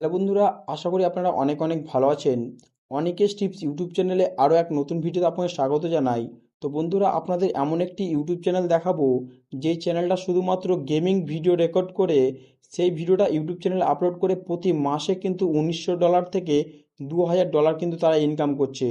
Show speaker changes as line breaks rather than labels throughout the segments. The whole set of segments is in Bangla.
হ্যালো বন্ধুরা, আশা করি আপনারা অনেক অনেক ভালো আছেন। অনেকের টিপস ইউটিউব চ্যানেলে আরও এক নতুন ভিডিওতে আপনাকে স্বাগত জানাই। তো বন্ধুরা, আপনাদের এমন একটি ইউটিউব চ্যানেল দেখাবো, যে চ্যানেলটা শুধুমাত্র গেমিং ভিডিও রেকর্ড করে, সেই ভিডিওটা ইউটিউব চ্যানেলে আপলোড করে প্রতি মাসে কিন্তু উনিশশো ডলার থেকে দু হাজার ডলার কিন্তু তারা ইনকাম করছে।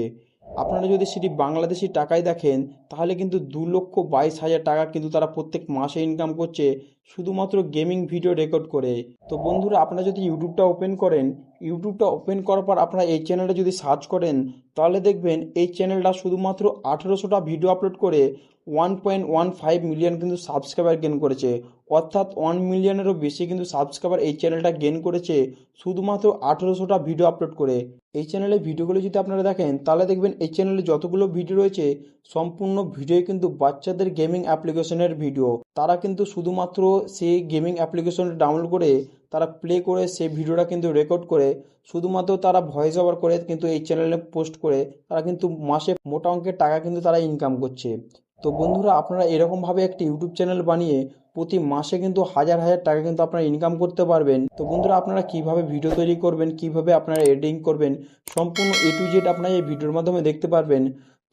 আপনারা যদি সেটি বাংলাদেশি টাকায় দেখেন তাহলে কিন্তু দু লক্ষ বাইশ হাজার টাকা কিন্তু তারা প্রত্যেক মাসে ইনকাম করছে শুধুমাত্র গেমিং ভিডিও রেকর্ড করে। তো বন্ধুরা, আপনারা যদি ইউটিউবটা ওপেন করেন ইউটিউবটা ওপেন করার পর আপনারা এই চ্যানেলটা যদি সার্চ করেন, তাহলে দেখবেন এই চ্যানেলটা শুধুমাত্র আঠেরোশোটা ভিডিও আপলোড করে one point one five million কিন্তু সাবস্ক্রাইবার গেন করেছে। অর্থাৎ ওয়ান মিলিয়নেরও বেশি কিন্তু সাবস্ক্রাইবার এই চ্যানেলটা গেন করেছে শুধুমাত্র আঠেরোশোটা ভিডিও আপলোড করে। এই চ্যানেলে ভিডিওগুলো যদি আপনারা দেখেন, তাহলে দেখবেন এই চ্যানেলে যতগুলো ভিডিও রয়েছে সম্পূর্ণ ভিডিও কিন্তু বাচ্চাদের গেমিং অ্যাপ্লিকেশনের ভিডিও। তারা কিন্তু শুধুমাত্র সেই গেমিং অ্যাপ্লিকেশনটা ডাউনলোড করে তারা প্লে করে সেই ভিডিওটা কিন্তু রেকর্ড করে। শুধুমাত্র তারা ভয়েস ওভার করে কিন্তু এই চ্যানেলে পোস্ট করে তারা কিন্তু মাসে মোটা অঙ্কের টাকা কিন্তু তারা ইনকাম করছে। তো বন্ধুরা, আপনারা এরকমভাবে একটি ইউটিউব চ্যানেল বানিয়ে প্রতি মাসে কিন্তু হাজার হাজার টাকা কিন্তু আপনারা ইনকাম করতে পারবেন। তো বন্ধুরা, আপনারা কীভাবে ভিডিও তৈরি করবেন, কীভাবে আপনারা এডিটিং করবেন, সম্পূর্ণ এ টু জেড আপনারা এই ভিডিওর মাধ্যমে দেখতে পারবেন।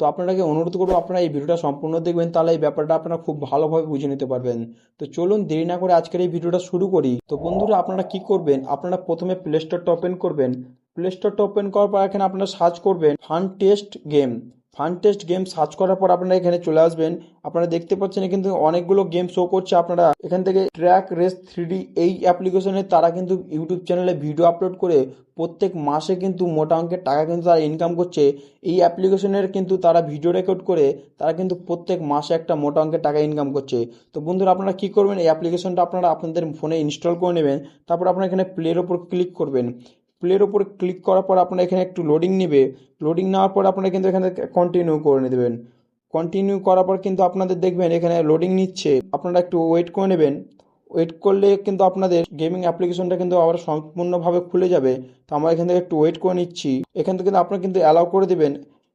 তো আপনাকে অনুরোধ করব আপনারা এই ভিডিওটা সম্পূর্ণ দেখবেন, তাহলে এই ব্যাপারটা আপনারা খুব ভালোভাবে বুঝে নিতে পারবেন। তো চলুন দেরি না করে আজকের এই ভিডিওটা শুরু করি। তো বন্ধুরা, আপনারা কি করবেন? আপনারা প্রথমে প্লে স্টোরটা ওপেন করবেন। প্লে স্টোরটা ওপেন করার পর এখানে আপনারা সার্চ করবেন fun test game fun test game search করার পর আপনারা এখানে চলে আসবেন। আপনারা দেখতে পাচ্ছেন কিন্তু অনেকগুলো গেম শো করছে আপনারা। এখান থেকে ট্র্যাক রেস থ্রি এই অ্যাপ্লিকেশনে তারা কিন্তু ইউটিউব চ্যানেলে ভিডিও আপলোড করে প্রত্যেক মাসে কিন্তু মোটা অঙ্কের টাকা কিন্তু তারা ইনকাম করছে। এই অ্যাপ্লিকেশনের কিন্তু তারা ভিডিও রেকর্ড করে তারা কিন্তু প্রত্যেক মাসে একটা মোটা অঙ্কের টাকা ইনকাম করছে। তো বন্ধুরা, আপনারা কী করবেন? এই অ্যাপ্লিকেশনটা আপনারা আপনাদের ফোনে ইনস্টল করে নেবেন। তারপর আপনারা এখানে প্লের ওপর ক্লিক করবেন। প্লের ওপর ক্লিক করার পর আপনারা এখানে একটু লোডিং নেবে। লোডিং নেওয়ার পর আপনারা কিন্তু এখানে কন্টিনিউ করে নেবেন। কন্টিনিউ করার পর কিন্তু আপনাদের দেখবেন এখানে লোডিং নিচ্ছে। আপনারা একটু ওয়েট করে নেবেন। ওয়েট করলে কিন্তু আপনাদের গেমিং অ্যাপ্লিকেশনটা কিন্তু আবার সম্পূর্ণভাবে খুলে যাবে। তো আমরা এখান থেকে একটু ওয়েট করে নিচ্ছি। এখান থেকে কিন্তু আপনারা কিন্তু অ্যালাউ করে দেবেন।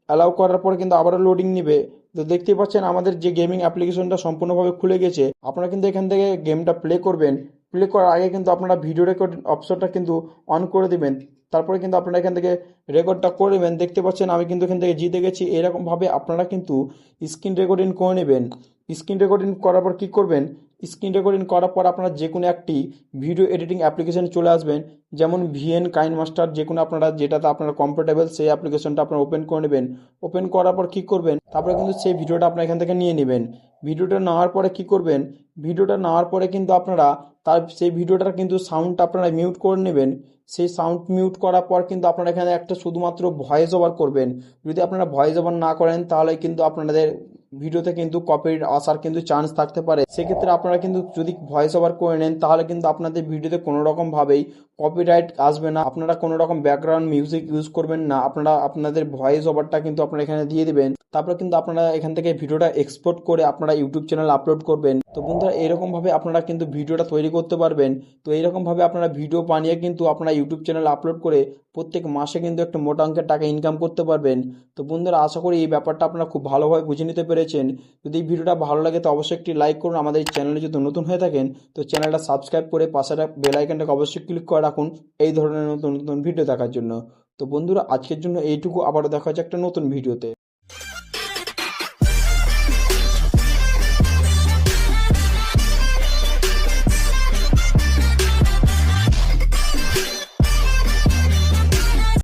অ্যালাউ করার পর কিন্তু আবারও লোডিং নেবে। তো দেখতেই পাচ্ছেন আমাদের যে গেমিং অ্যাপ্লিকেশনটা সম্পূর্ণভাবে খুলে গেছে। আপনারা কিন্তু এখান থেকে গেমটা প্লে করবেন। প্লে করার আগে কিন্তু আপনারা ভিডিও রেকর্ড অপশনটা কিন্তু অন করে দিবেন। তারপরে কিন্তু আপনারা এখান থেকে রেকর্ডটা করে নেবেন। দেখতে পাচ্ছেন, আমি কিন্তু এখান থেকে জিতে গেছি এরকমভাবে আপনারা কিন্তু স্ক্রিন রেকর্ডিং করে নেবেন। স্ক্রিন রেকর্ডিং করার পর কী করবেন? স্ক্রিন রেকর্ডিং করার পর আপনারা যে কোনো একটি ভিডিও এডিটিং অ্যাপ্লিকেশনে চলে আসবেন। যেমন ভিএন, কাইন মাস্টার যে কোনো আপনারা যেটাতে আপনারা কমফোর্টেবল সেই অ্যাপ্লিকেশনটা আপনারা ওপেন করে নেবেন। ওপেন করার পর কী করবেন? তারপরে কিন্তু সেই ভিডিওটা আপনারা এখান থেকে নিয়ে নেবেন। ভিডিওটা নেওয়ার পরে কী করবেন? ভিডিওটা নেওয়ার পরে কিন্তু আপনারা তার সেই ভিডিওটার কিন্তু সাউন্ডটা আপনারা মিউট করে নেবেন। সেই সাউন্ড মিউট করার পর কিন্তু আপনারা এখানে একটা শুধুমাত্র ভয়েস ওভার করবেন। যদি আপনারা ভয়েস ওভার না করেন, তাহলে কিন্তু আপনাদের ভিডিওতে কিন্তু কপিরাইট আসার কিন্তু চান্স থাকতে পারে। সেক্ষেত্রে আপনারা কিন্তু যদি ভয়েস ওভার করে নেন, তাহলে কিন্তু আপনাদের ভিডিওতে কোনো রকমভাবেই কপিরাইট আসবে না। আপনারা কোনো রকম ব্যাকগ্রাউন্ড মিউজিক ইউজ করবেন না। আপনারা, আপনাদের ভয়েস ওভারটা কিন্তু আপনারা এখানে দিয়ে দিবেন। তারপরে কিন্তু আপনারা এখান থেকে ভিডিওটা এক্সপোর্ট করে আপনারা ইউটিউব চ্যানেল আপলোড করবেন। তো বন্ধুরা, এরকমভাবে আপনারা কিন্তু ভিডিওটা তৈরি করতে পারবেন। তো এইরকমভাবে আপনারা ভিডিও বানিয়ে কিন্তু আপনারা ইউটিউব চ্যানেল আপলোড করে প্রত্যেক মাসে কিন্তু একটা মোটা অঙ্কের টাকা ইনকাম করতে পারবেন। তো বন্ধুরা, আশা করি এই ব্যাপারটা আপনারা খুব ভালোভাবে বুঝে নিতে পেরেছেন। যদি এই ভিডিওটা ভালো লাগে তো অবশ্যই একটি লাইক করুন। আমাদের এই চ্যানেলে যদি নতুন হয়ে থাকেন, তো চ্যানেলটা সাবস্ক্রাইব করে পাশের বেল আইকনটাকে অবশ্যই ক্লিক করে রাখুন এই ধরনের নতুন নতুন ভিডিও দেখার জন্য। তো বন্ধুরা, আজকের জন্য এইটুকু। আবারও দেখা হচ্ছে একটা নতুন ভিডিওতে